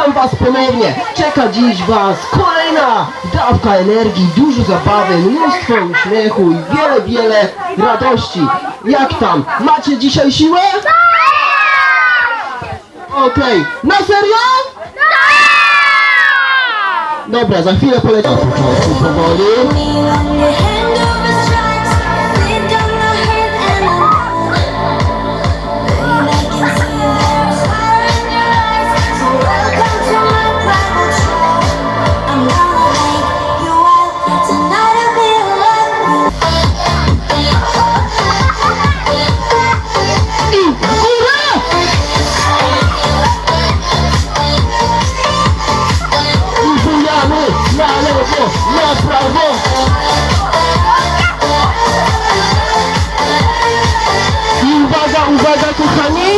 Witam Was ponownie. Czeka dziś Was kolejna dawka energii, dużo zabawy, mnóstwo uśmiechu i wiele, wiele radości. Jak tam? Macie dzisiaj siłę? Okej. Na serio? Dobra, za chwilę polecę. Na początku powoli. Hand over I uwaga, uwaga kochani.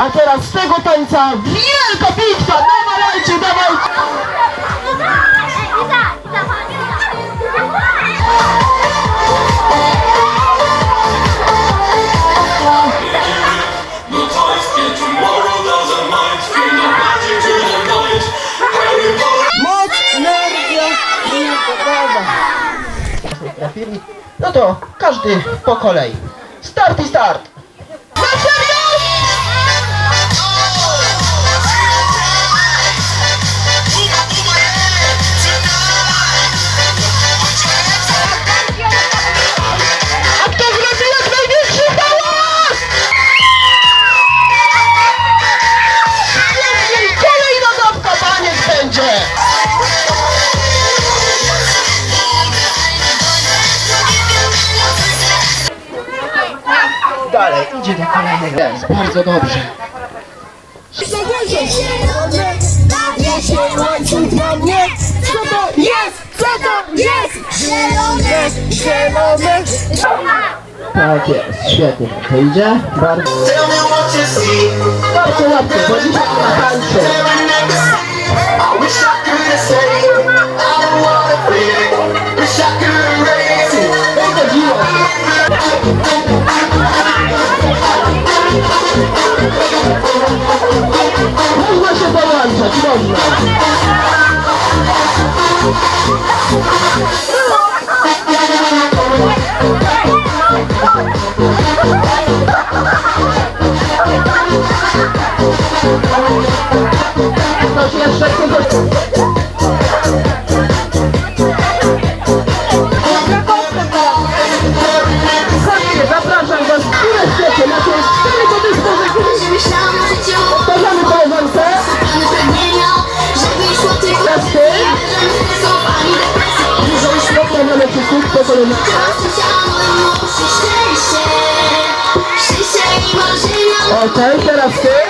A teraz z tego tańca wielka bitwa. Dawajcie, dawajcie. Trafili? No to każdy po kolei. Start i start. Jest, bardzo dobrze. Bawię się łańcuch na mnie. Co to jest? Co to jest? Zielone, zielone. Tak jest, świetnie to idzie. Bardzo, bardzo łatwo, bo dzisiaj na tańczy. I wish söyle. Ortaya tarafta.